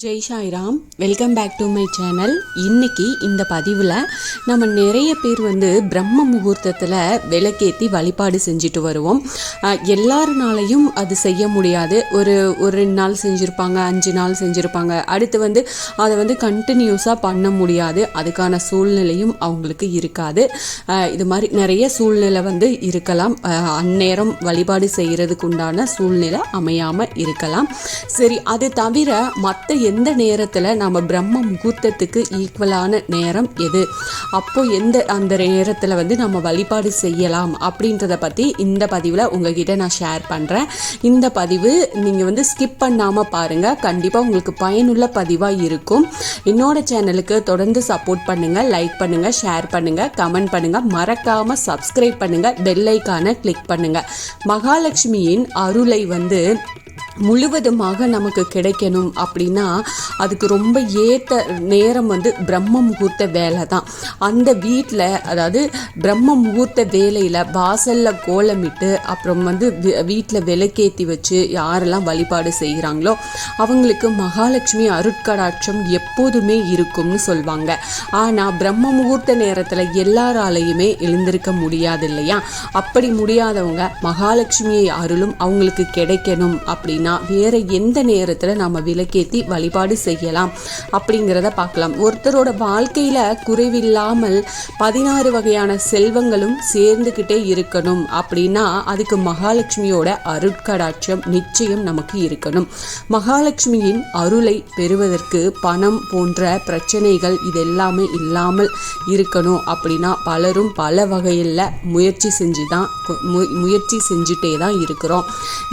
Jai Sairam welcome back to my channel. இன்னைக்கு இந்த பதிவில் நம்ம நிறைய பேர் வந்து பிரம்ம முகூர்த்தத்தில் விளக்கேற்றி வழிபாடு செஞ்சுட்டு வருவோம். எல்லாருனாலையும் அது செய்ய முடியாது. ஒரு ஒரு ரெண்டு நாள் செஞ்சுருப்பாங்க அஞ்சு நாள் செஞ்சுருப்பாங்க. அடுத்து வந்து அதை வந்து கண்டினியூஸாக பண்ண முடியாது. அதுக்கான சூழ்நிலையும் அவங்களுக்கு இருக்காது. இது மாதிரி நிறைய சூழ்நிலை வந்து இருக்கலாம். அந்நேரம் வழிபாடு செய்கிறதுக்கு உண்டான சூழ்நிலை அமையாமல் இருக்கலாம். சரி அது தவிர மற்ற எந்த நேரத்தில் நம்ம பிரம்ம முகூர்த்தத்துக்கு ஈக்குவலான நேரம் எது? அப்போ எந்த அந்த நேரத்தில் வந்து நம்ம வழிபாடு செய்யலாம் அப்படின்றத பற்றி இந்த பதிவில் உங்ககிட்ட நான் ஷேர் பண்ணுறேன் இந்த பதிவு நீங்கள் வந்து ஸ்கிப் பண்ணாமல் பாருங்கள் கண்டிப்பாக உங்களுக்கு பயனுள்ள பதிவாக இருக்கும். என்னோட சேனலுக்கு தொடர்ந்து சப்போர்ட் பண்ணுங்கள் லைக் பண்ணுங்கள் ஷேர் பண்ணுங்கள் கமெண்ட் பண்ணுங்கள் மறக்காமல் சப்ஸ்கிரைப் பண்ணுங்கள் பெல்லைக்கான கிளிக் பண்ணுங்கள் மகாலட்சுமியின் அருளை வந்து முழுவதுமாக நமக்கு கிடைக்கணும் அப்படின்னா அதுக்கு ரொம்ப ஏற்ற நேரம் வந்து பிரம்ம முகூர்த்த வேலை தான். அந்த வீட்டில் அதாவது பிரம்ம முகூர்த்த வேலையில் வாசலில் கோலமிட்டு அப்புறம் வந்து வீட்டில் விளக்கேற்றி வச்சு யாரெல்லாம் வழிபாடு செய்கிறாங்களோ அவங்களுக்கு மகாலட்சுமி அருட்கடாட்சம் எப்போதுமே இருக்கும்னு சொல்லுவாங்க ஆனால் பிரம்ம முகூர்த்த நேரத்தில் எல்லாராலையுமே எழுந்திருக்க முடியாது இல்லையா? அப்படி முடியாதவங்க மகாலட்சுமியை அருளும் அவங்களுக்கு கிடைக்கணும் அப்படின்னு வேற எந்த நேரத்தில் நம்ம விளக்கேற்றி வழிபாடு செய்யலாம் அப்படிங்கிறத பார்க்கலாம். ஒருத்தரோட வாழ்க்கையில் குறைவில்லாமல் பதினாறு வகையான செல்வங்களும் சேர்ந்துக்கிட்டே இருக்கணும் அப்படின்னா அதுக்கு மகாலட்சுமியோட அருட்கடாட்சம் நிச்சயம் நமக்கு இருக்கணும். மகாலட்சுமியின் அருளை பெறுவதற்கு பணம் போன்ற பிரச்சனைகள் இதெல்லாமே இல்லாமல் இருக்கணும் அப்படின்னா பலரும் பல வகையில் முயற்சி செஞ்சு தான் முயற்சி செஞ்சுட்டே தான் இருக்கிறோம்.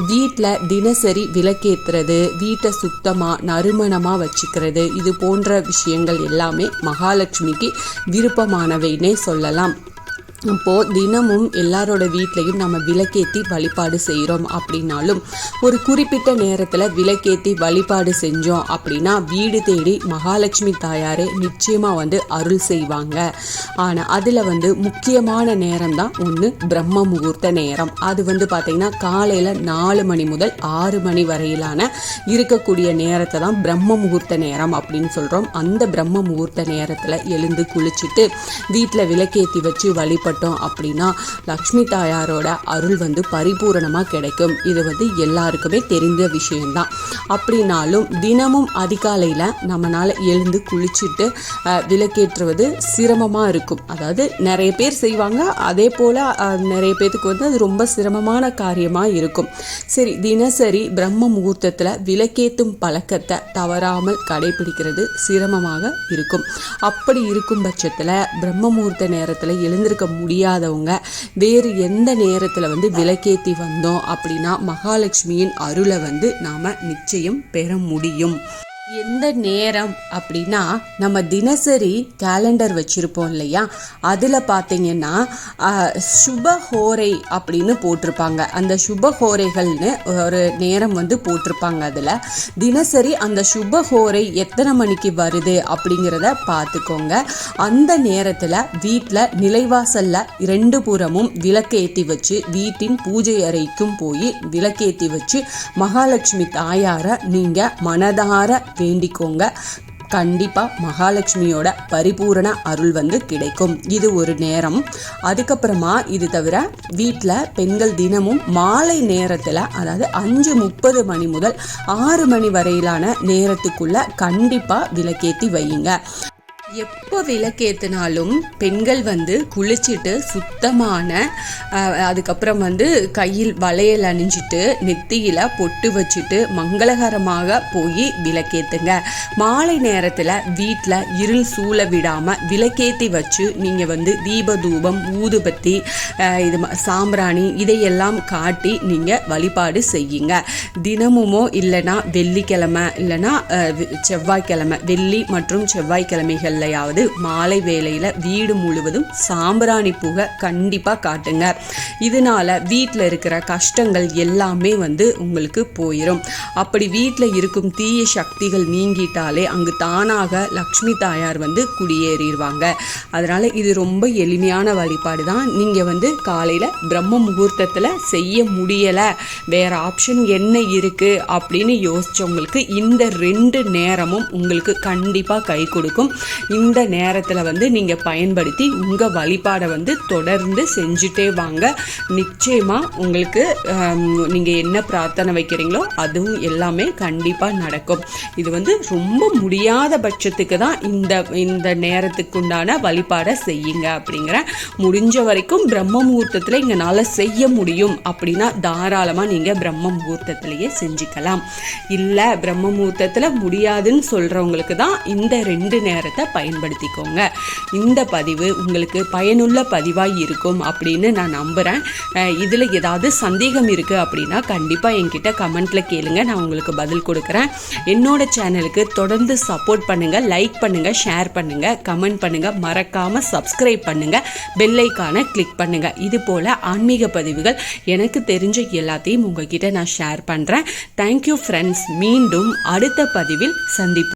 வீட்டில் தினசரி விளக்கேற்றுறது வீட்டை சுத்தமாக நறுமணமாக வச்சுக்கிறது இது போன்ற விஷயங்கள் எல்லாமே மகாலட்சுமிக்கு விருப்பமானவைன்னே சொல்லலாம். இப்போது தினமும் எல்லாரோட வீட்லேயும் நம்ம விளக்கேற்றி வழிபாடு செய்கிறோம் அப்படின்னாலும் ஒரு குறிப்பிட்ட நேரத்தில் விளக்கேற்றி வழிபாடு செஞ்சோம் அப்படின்னா வீடு தேடி மகாலட்சுமி தாயாரே நிச்சயமாக வந்து அருள் செய்வாங்க. ஆனால் அதில் வந்து முக்கியமான நேரம் தான் ஒன்று பிரம்ம முகூர்த்த நேரம். அது வந்து பார்த்திங்கன்னா காலையில் நாலு மணி முதல் ஆறு மணி வரையிலான இருக்கக்கூடிய நேரத்தை தான் பிரம்ம முகூர்த்த நேரம் அப்படின்னு சொல்கிறோம் அந்த பிரம்ம முகூர்த்த நேரத்தில் எழுந்து குளிச்சுட்டு வீட்டில் விளக்கேற்றி வச்சு வழிபட்டோம் அப்படின்னா லக்ஷ்மி தாயாரோட அருள் வந்து பரிபூரணமாக கிடைக்கும். இது வந்து எல்லாருக்குமே தெரிந்த விஷயம்தான். அப்படின்னாலும் தினமும் அதிகாலையில் நம்மளால் எழுந்து குளிச்சுட்டு விளக்கேற்றுவது சிரமமாக இருக்கும். அதாவது நிறைய பேர் செய்வாங்க. அதே போல் நிறைய பேர்த்துக்கு வந்து அது ரொம்ப சிரமமான காரியமாக இருக்கும். சரி தினசரி பிரம்ம முகூர்த்தத்தில் விளக்கேற்றும் பழக்கத்தை தவறாமல் கடைபிடிக்கிறது சிரமமாக இருக்கும். அப்படி இருக்கும் பட்சத்தில் பிரம்ம முகூர்த்த நேரத்தில் எழுந்திருக்க முடியாதவங்க. வேறு எந்த நேரத்தில் வந்து விளக்கேற்றி வந்தோம் அப்படின்னா மகாலட்சுமியின் அருளை வந்து நாம் நிச்சயம் பெற முடியும். எந்த நேரம் அப்படின்னா நம்ம தினசரி கேலண்டர் வச்சுருப்போம் இல்லையா? அதில் பார்த்தீங்கன்னா சுபஹோரை சுப ஹோரை அப்படின்னு போட்டிருப்பாங்க. அந்த சுப ஹோரைகள்னு ஒரு நேரம் வந்து போட்டிருப்பாங்க அதில். தினசரி அந்த சுப ஹோரை எத்தனை மணிக்கு வருது அப்படிங்கிறத பார்த்துக்கோங்க அந்த நேரத்தில் வீட்டில் நிலைவாசலில் ரெண்டு புறமும் விளக்கேற்றி வச்சு வீட்டின் பூஜை அறைக்கும் போய் விளக்கேற்றி வச்சு மகாலட்சுமி தாயாரை நீங்கள் மனதார வேண்டிக்கோங்க. கண்டிப்பாக மகாலட்சுமியோட பரிபூரண அருள் வந்து கிடைக்கும். இது ஒரு நேரம். அதுக்கப்புறமா இது தவிர வீட்டில் பெண்கள் தினமும் மாலை நேரத்தில் அதாவது அஞ்சு முப்பது மணி முதல் ஆறு மணி வரையிலான நேரத்துக்குள்ளே கண்டிப்பாக விளக்கேற்றி வையுங்க. எப்போ விளக்கேற்றினாலும் பெண்கள் வந்து குளிச்சுட்டு சுத்தமான அதுக்கப்புறம் வந்து கையில் வளையல் அணிஞ்சிட்டு நெத்தியில் பொட்டு வச்சுட்டு மங்களகரமாக போய் விளக்கேற்றுங்க மாலை நேரத்தில் வீட்டில் இருள் சூழ விடாமல் விளக்கேற்றி வச்சு நீங்கள் வந்து தீபதூபம் ஊதுபத்தி இது சாம்பிராணி இதையெல்லாம் காட்டி நீங்கள் வழிபாடு செய்யுங்க. தினமுமோ இல்லைன்னா வெள்ளிக்கிழமை இல்லைன்னா செவ்வாய்க்கிழமை வெள்ளி மற்றும் செவ்வாய்க்கிழமைகள் நேரங்கள்லையாவது மாலை வேளையில் வீடு முழுவதும் சாம்பிராணி புகை கண்டிப்பாக காட்டுங்க. இதனால வீட்டில் இருக்கிற கஷ்டங்கள் எல்லாமே வந்து உங்களுக்கு போயிடும் அப்படி வீட்டில் இருக்கும் தீய சக்திகள் நீங்கிட்டாலே அங்கு தானாக லக்ஷ்மி தாயார் வந்து குடியேறிடுவாங்க. அதனால் இது ரொம்ப எளிமையான வழிபாடு தான். நீங்கள் வந்து காலையில் பிரம்ம முகூர்த்தத்தில் செய்ய முடியலை. வேற ஆப்ஷன் என்ன இருக்குது அப்படின்னு யோசிச்சவங்களுக்கு இந்த ரெண்டு நேரமும் உங்களுக்கு கண்டிப்பாக கை கொடுக்கும். இந்த நேரத்தில் வந்து நீங்கள் பயன்படுத்தி உங்கள் வழிபாடை வந்து தொடர்ந்து செஞ்சுட்டே வாங்க. நிச்சயமாக உங்களுக்கு நீங்கள் என்ன பிரார்த்தனை வைக்கிறீங்களோ அதுவும் எல்லாமே கண்டிப்பாக நடக்கும். இது வந்து ரொம்ப முடியாத பட்சத்துக்கு தான் இந்த இந்த நேரத்துக்குண்டான வழிபாடை செய்யுங்க அப்படிங்கிற. முடிஞ்ச வரைக்கும் பிரம்ம முகூர்த்தத்தில் எங்களால் செய்ய முடியும் அப்படின்னா தாராளமாக நீங்கள் பிரம்ம முகூர்த்தத்திலேயே செஞ்சுக்கலாம். இல்லை பிரம்ம முகூர்த்தத்தில் முடியாதுன்னு சொல்கிறவங்களுக்கு தான் இந்த ரெண்டு நேரத்தை பயன்படுத்திக்கோங்க. இந்த பதிவு உங்களுக்கு பயனுள்ள பதிவாக இருக்கும் அப்படின்னு நான் நம்புகிறேன் இதில் ஏதாவது சந்தேகம் இருக்குது அப்படின்னா கண்டிப்பாக என்கிட்ட கமெண்ட்டில் கேளுங்க. நான் உங்களுக்கு பதில் கொடுக்குறேன். என்னோட சேனலுக்கு தொடர்ந்து சப்போர்ட் பண்ணுங்கள் லைக் பண்ணுங்கள் ஷேர் பண்ணுங்கள் கமெண்ட் பண்ணுங்கள் மறக்காமல் சப்ஸ்கிரைப் பண்ணுங்கள் பெல்லைக்கான கிளிக் பண்ணுங்கள் இது போல் ஆன்மீக பதிவுகள் எனக்கு தெரிஞ்ச எல்லாத்தையும் உங்ககிட்ட நான் ஷேர் பண்ணுறேன் தேங்க்யூ ஃப்ரெண்ட்ஸ் மீண்டும் அடுத்த பதிவில் சந்திப்போம்.